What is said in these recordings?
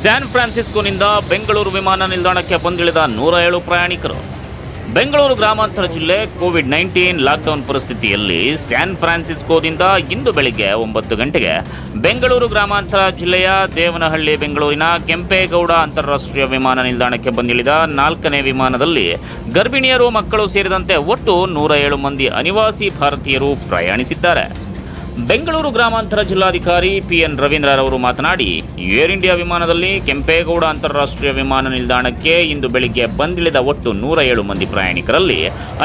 San ಫ್ರಾನ್ಸಿಸ್ಕೋನಿಂದ Bengaluru ವಿಮಾನ ನಿಲ್ದಾಣಕ್ಕೆ ಬಂದಿಳಿದ ನೂರ ಏಳು ಪ್ರಯಾಣಿಕರು. ಬೆಂಗಳೂರು ಗ್ರಾಮಾಂತರ ಜಿಲ್ಲೆ ಕೋವಿಡ್ ನೈನ್ಟೀನ್ ಲಾಕ್ಡೌನ್ ಪರಿಸ್ಥಿತಿಯಲ್ಲಿ ಸ್ಯಾನ್ ಫ್ರಾನ್ಸಿಸ್ಕೋದಿಂದ ಇಂದು ಬೆಳಿಗ್ಗೆ ಒಂಬತ್ತು ಗಂಟೆಗೆ ಬೆಂಗಳೂರು ಗ್ರಾಮಾಂತರ ಜಿಲ್ಲೆಯ ದೇವನಹಳ್ಳಿ, ಬೆಂಗಳೂರಿನ ಕೆಂಪೇಗೌಡ ಅಂತಾರಾಷ್ಟ್ರೀಯ ವಿಮಾನ ನಿಲ್ದಾಣಕ್ಕೆ ಬಂದಿಳಿದ ನಾಲ್ಕನೇ ವಿಮಾನದಲ್ಲಿ ಗರ್ಭಿಣಿಯರು ಮಕ್ಕಳು ಸೇರಿದಂತೆ ಒಟ್ಟು ನೂರ ಏಳು ಮಂದಿ ಅನಿವಾಸಿ ಭಾರತೀಯರು ಪ್ರಯಾಣಿಸಿದ್ದಾರೆ. ಬೆಂಗಳೂರು ಗ್ರಾಮಾಂತರ ಜಿಲ್ಲಾಧಿಕಾರಿ ಪಿ ಎನ್ ರವೀಂದ್ರರವರು ಮಾತನಾಡಿ, ಏರ್ ಇಂಡಿಯಾ ವಿಮಾನದಲ್ಲಿ ಕೆಂಪೇಗೌಡ ಅಂತಾರಾಷ್ಟ್ರೀಯ ವಿಮಾನ ನಿಲ್ದಾಣಕ್ಕೆ ಇಂದು ಬೆಳಿಗ್ಗೆ ಬಂದಿಳಿದ ಒಟ್ಟು ನೂರ ಏಳು ಮಂದಿ ಪ್ರಯಾಣಿಕರಲ್ಲಿ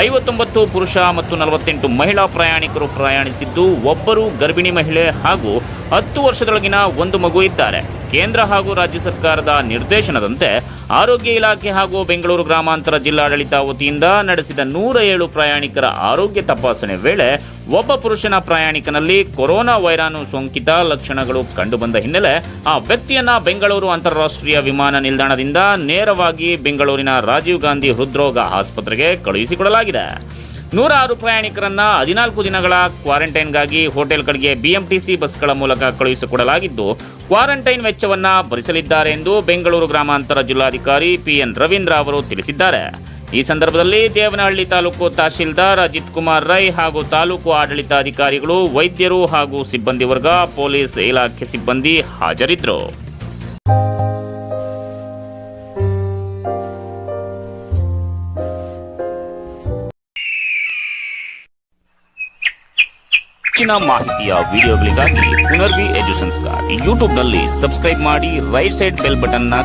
ಐವತ್ತೊಂಬತ್ತು ಪುರುಷ ಮತ್ತು ನಲವತ್ತೆಂಟು ಮಹಿಳಾ ಪ್ರಯಾಣಿಕರು ಪ್ರಯಾಣಿಸಿದ್ದು, ಒಬ್ಬರು ಗರ್ಭಿಣಿ ಮಹಿಳೆ ಹಾಗೂ ಹತ್ತು ವರ್ಷದೊಳಗಿನ ಒಂದು ಮಗು ಇದ್ದಾರೆ. ಕೇಂದ್ರ ಹಾಗೂ ರಾಜ್ಯ ಸರ್ಕಾರದ ನಿರ್ದೇಶನದಂತೆ ಆರೋಗ್ಯ ಇಲಾಖೆ ಹಾಗೂ ಬೆಂಗಳೂರು ಗ್ರಾಮಾಂತರ ಜಿಲ್ಲಾಡಳಿತ ವತಿಯಿಂದ ನಡೆಸಿದ ನೂರ ಏಳು ಪ್ರಯಾಣಿಕರ ಆರೋಗ್ಯ ತಪಾಸಣೆ ವೇಳೆ ಒಬ್ಬ ಪುರುಷನ ಪ್ರಯಾಣಿಕನಲ್ಲಿ ಕೊರೋನಾ ವೈರಾಣು ಸೋಂಕಿತ ಲಕ್ಷಣಗಳು ಕಂಡುಬಂದ ಹಿನ್ನೆಲೆ ಆ ವ್ಯಕ್ತಿಯನ್ನ ಬೆಂಗಳೂರು ಅಂತಾರಾಷ್ಟ್ರೀಯ ವಿಮಾನ ನಿಲ್ದಾಣದಿಂದ ನೇರವಾಗಿ ಬೆಂಗಳೂರಿನ ರಾಜೀವ್ ಗಾಂಧಿ ಹೃದ್ರೋಗ ಆಸ್ಪತ್ರೆಗೆ ಕಳುಹಿಸಿಕೊಡಲಾಗಿದೆ. ನೂರ ಆರು ಪ್ರಯಾಣಿಕರನ್ನ ಹದಿನಾಲ್ಕು ದಿನಗಳ ಕ್ವಾರಂಟೈನ್ಗಾಗಿ ಹೋಟೆಲ್ಗಳಿಗೆ ಬಿಎಂಟಿಸಿ ಬಸ್ಗಳ ಮೂಲಕ ಕಳುಹಿಸಿಕೊಡಲಾಗಿದ್ದು, ಕ್ವಾರಂಟೈನ್ ವೆಚ್ಚವನ್ನ ಭರಿಸಲಿದ್ದಾರೆ ಎಂದು ಬೆಂಗಳೂರು ಗ್ರಾಮಾಂತರ ಜಿಲ್ಲಾಧಿಕಾರಿ ಪಿಎನ್ ರವೀಂದ್ರ ಅವರು ತಿಳಿಸಿದ್ದಾರೆ. ಈ ಸಂದರ್ಭದಲ್ಲಿ ದೇವನಹಳ್ಳಿ ತಾಲೂಕು ತಹಶೀಲ್ದಾರ್ ಅಜಿತ್ ಕುಮಾರ್ ರೈ ಹಾಗೂ ತಾಲೂಕು ಆಡಳಿತಾಧಿಕಾರಿಗಳು ವೈದ್ಯರು ಹಾಗೂ ಸಿಬ್ಬಂದಿ ವರ್ಗ, ಪೊಲೀಸ್ ಇಲಾಖೆ ಸಿಬ್ಬಂದಿ ಹಾಜರಿದ್ದರು. ಹೆಚ್ಚಿನ ಮಾಹಿತಿಯ ವಿಡಿಯೋಗಳಿಗಾಗಿ ಪುನರ್ವಿ ಎಜು ಸಂಸ್ಕಾರ ಯೂಟ್ಯೂಬ್ನಲ್ಲಿ ಸಬ್ಸ್ಕ್ರೈಬ್ ಮಾಡಿ ರೈಟ್ ಸೈಡ್ ಬೆಲ್ ಬಟನ್ನ